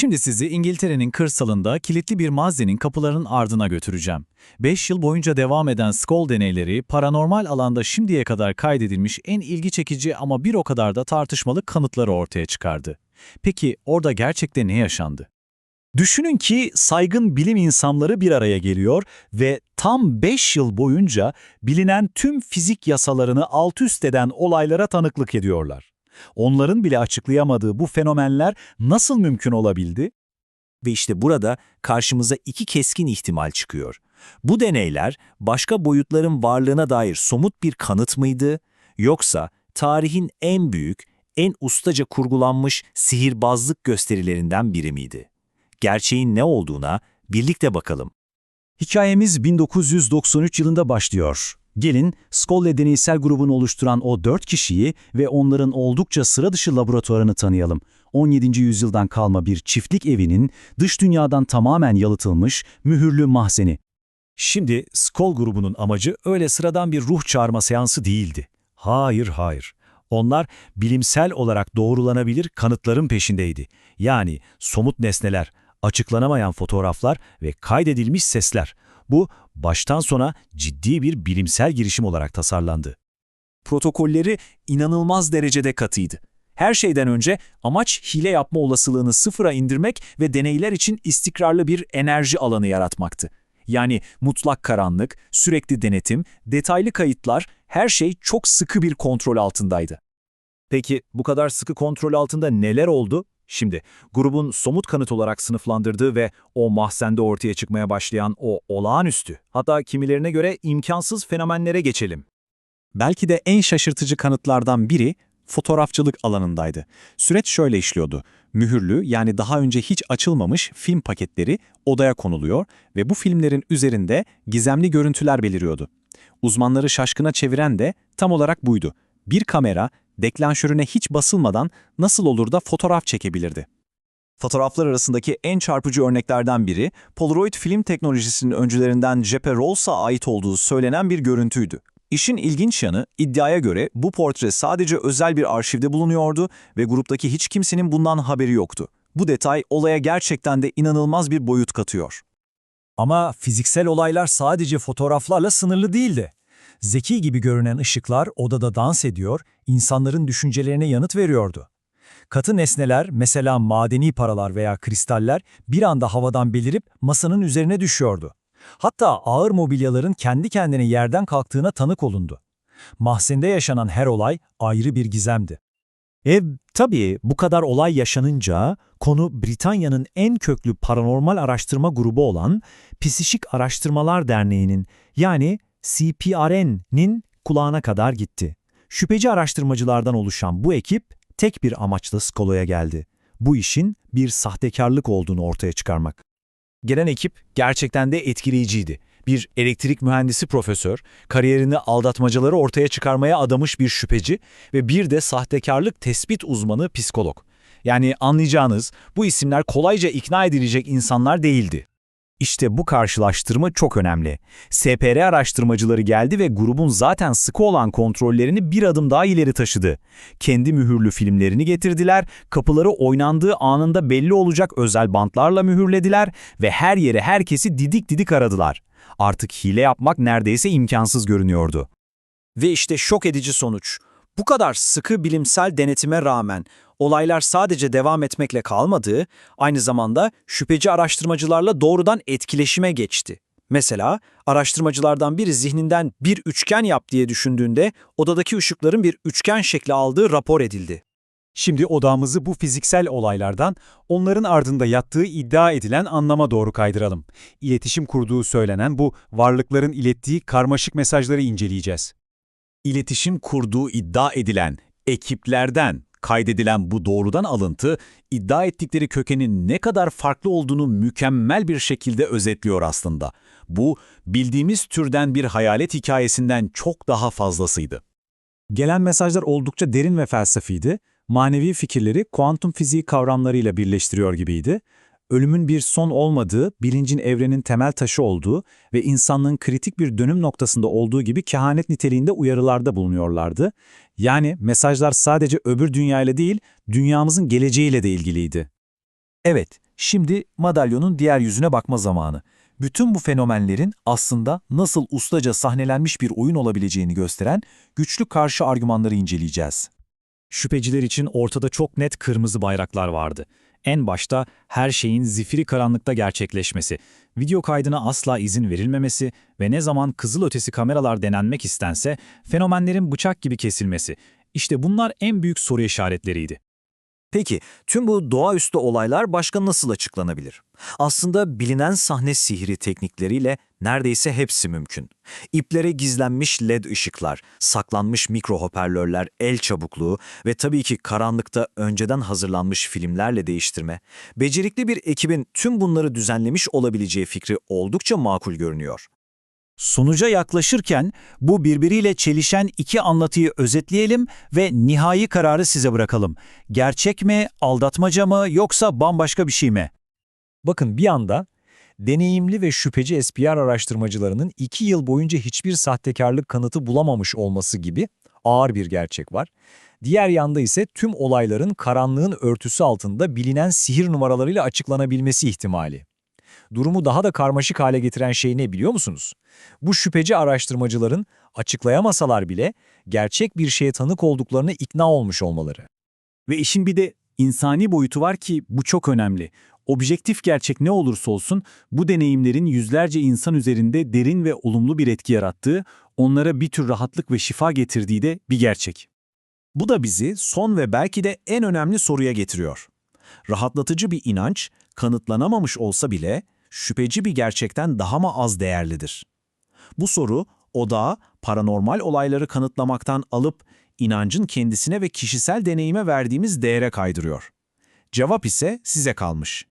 Şimdi sizi İngiltere'nin kırsalında kilitli bir mağazenin kapılarının ardına götüreceğim. 5 yıl boyunca devam eden Skoll deneyleri, paranormal alanda şimdiye kadar kaydedilmiş en ilgi çekici ama bir o kadar da tartışmalı kanıtları ortaya çıkardı. Peki orada gerçekte ne yaşandı? Düşünün ki saygın bilim insanları bir araya geliyor ve tam 5 yıl boyunca bilinen tüm fizik yasalarını alt üst eden olaylara tanıklık ediyorlar. Onların bile açıklayamadığı bu fenomenler nasıl mümkün olabildi? Ve işte burada karşımıza iki keskin ihtimal çıkıyor. Bu deneyler başka boyutların varlığına dair somut bir kanıt mıydı? Yoksa tarihin en büyük, en ustaca kurgulanmış sihirbazlık gösterilerinden biri miydi? Gerçeğin ne olduğuna birlikte bakalım. Hikayemiz 1993 yılında başlıyor. Gelin, Skolle deneysel grubunu oluşturan o dört kişiyi ve onların oldukça sıra dışı laboratuvarını tanıyalım. 17. yüzyıldan kalma bir çiftlik evinin dış dünyadan tamamen yalıtılmış mühürlü mahzeni. Şimdi Skoll grubunun amacı öyle sıradan bir ruh çağırma seansı değildi. Hayır, hayır. Onlar bilimsel olarak doğrulanabilir kanıtların peşindeydi. Yani somut nesneler, açıklanamayan fotoğraflar ve kaydedilmiş sesler. Bu baştan sona ciddi bir bilimsel girişim olarak tasarlandı. Protokolleri inanılmaz derecede katıydı. Her şeyden önce amaç hile yapma olasılığını sıfıra indirmek ve deneyler için istikrarlı bir enerji alanı yaratmaktı. Yani mutlak karanlık, sürekli denetim, detaylı kayıtlar, her şey çok sıkı bir kontrol altındaydı. Peki bu kadar sıkı kontrol altında neler oldu? Şimdi grubun somut kanıt olarak sınıflandırdığı ve o mahzende ortaya çıkmaya başlayan o olağanüstü, hatta kimilerine göre imkansız fenomenlere geçelim. Belki de en şaşırtıcı kanıtlardan biri fotoğrafçılık alanındaydı. Süreç şöyle işliyordu. Mühürlü yani daha önce hiç açılmamış film paketleri odaya konuluyor ve bu filmlerin üzerinde gizemli görüntüler beliriyordu. Uzmanları şaşkına çeviren de tam olarak buydu. Bir kamera deklanşörüne hiç basılmadan nasıl olur da fotoğraf çekebilirdi? Fotoğraflar arasındaki en çarpıcı örneklerden biri, Polaroid film teknolojisinin öncülerinden Jeppe Rolls'a ait olduğu söylenen bir görüntüydü. İşin ilginç yanı, iddiaya göre bu portre sadece özel bir arşivde bulunuyordu ve gruptaki hiç kimsenin bundan haberi yoktu. Bu detay olaya gerçekten de inanılmaz bir boyut katıyor. Ama fiziksel olaylar sadece fotoğraflarla sınırlı değildi. Zeki gibi görünen ışıklar odada dans ediyor, insanların düşüncelerine yanıt veriyordu. Katı nesneler, mesela madeni paralar veya kristaller bir anda havadan belirip masanın üzerine düşüyordu. Hatta ağır mobilyaların kendi kendine yerden kalktığına tanık olundu. Mahzende yaşanan her olay ayrı bir gizemdi. E tabii bu kadar olay yaşanınca konu Britanya'nın en köklü paranormal araştırma grubu olan Psişik Araştırmalar Derneği'nin yani CPRN'nin kulağına kadar gitti. Şüpheci araştırmacılardan oluşan bu ekip tek bir amaçla Skolo'ya geldi. Bu işin bir sahtekarlık olduğunu ortaya çıkarmak. Gelen ekip gerçekten de etkileyiciydi. Bir elektrik mühendisi profesör, kariyerini aldatmacaları ortaya çıkarmaya adamış bir şüpheci ve bir de sahtekarlık tespit uzmanı psikolog. Yani anlayacağınız bu isimler kolayca ikna edilecek insanlar değildi. İşte bu karşılaştırma çok önemli. SPR araştırmacıları geldi ve grubun zaten sıkı olan kontrollerini bir adım daha ileri taşıdı. Kendi mühürlü filmlerini getirdiler, kapıları oynandığı anında belli olacak özel bantlarla mühürlediler ve her yere herkesi didik didik aradılar. Artık hile yapmak neredeyse imkansız görünüyordu. Ve işte şok edici sonuç. Bu kadar sıkı bilimsel denetime rağmen olaylar sadece devam etmekle kalmadı, aynı zamanda şüpheci araştırmacılarla doğrudan etkileşime geçti. Mesela araştırmacılardan biri zihninden bir üçgen yap diye düşündüğünde odadaki ışıkların bir üçgen şekli aldığı rapor edildi. Şimdi odamızı bu fiziksel olaylardan onların ardında yattığı iddia edilen anlama doğru kaydıralım. İletişim kurduğu söylenen bu varlıkların ilettiği karmaşık mesajları inceleyeceğiz. İletişim kurduğu iddia edilen ekiplerden kaydedilen bu doğrudan alıntı, iddia ettikleri kökenin ne kadar farklı olduğunu mükemmel bir şekilde özetliyor aslında. Bu, bildiğimiz türden bir hayalet hikayesinden çok daha fazlasıydı. Gelen mesajlar oldukça derin ve felsefiydi. Manevi fikirleri kuantum fiziği kavramlarıyla birleştiriyor gibiydi. Ölümün bir son olmadığı, bilincin evrenin temel taşı olduğu ve insanlığın kritik bir dönüm noktasında olduğu gibi kehanet niteliğinde uyarılarda bulunuyorlardı. Yani mesajlar sadece öbür dünyayla değil, dünyamızın geleceğiyle de ilgiliydi. Evet, Şimdi madalyonun diğer yüzüne bakma zamanı. Bütün bu fenomenlerin aslında nasıl ustaca sahnelenmiş bir oyun olabileceğini gösteren güçlü karşı argümanları inceleyeceğiz. Şüpheciler için ortada çok net kırmızı bayraklar vardı. En başta her şeyin zifiri karanlıkta gerçekleşmesi, video kaydına asla izin verilmemesi ve ne zaman kızılötesi kameralar denenmek istense fenomenlerin bıçak gibi kesilmesi. İşte bunlar en büyük soru işaretleriydi. Peki, tüm bu doğaüstü olaylar başka nasıl açıklanabilir? Aslında bilinen sahne sihri teknikleriyle neredeyse hepsi mümkün. İplere gizlenmiş led ışıklar, saklanmış mikro hoparlörler, el çabukluğu ve tabii ki karanlıkta önceden hazırlanmış filmlerle değiştirme, becerikli bir ekibin tüm bunları düzenlemiş olabileceği fikri oldukça makul görünüyor. Sonuca yaklaşırken bu birbiriyle çelişen iki anlatıyı özetleyelim ve nihai kararı size bırakalım. Gerçek mi, aldatmaca mı yoksa bambaşka bir şey mi? Bakın bir anda deneyimli ve şüpheci SPR araştırmacılarının iki yıl boyunca hiçbir sahtekarlık kanıtı bulamamış olması gibi ağır bir gerçek var. Diğer yanda ise tüm olayların karanlığın örtüsü altında bilinen sihir numaralarıyla açıklanabilmesi ihtimali. Durumu daha da karmaşık hale getiren şey ne biliyor musunuz? Bu şüpheci araştırmacıların açıklayamasalar bile gerçek bir şeye tanık olduklarını ikna olmuş olmaları. Ve işin bir de insani boyutu var ki bu çok önemli. Objektif gerçek ne olursa olsun bu deneyimlerin yüzlerce insan üzerinde derin ve olumlu bir etki yarattığı, onlara bir tür rahatlık ve şifa getirdiği de bir gerçek. Bu da bizi son ve belki de en önemli soruya getiriyor. Rahatlatıcı bir inanç, kanıtlanamamış olsa bile şüpheci bir gerçekten daha mı az değerlidir? Bu soru odağı paranormal olayları kanıtlamaktan alıp inancın kendisine ve kişisel deneyime verdiğimiz değere kaydırıyor. Cevap ise size kalmış.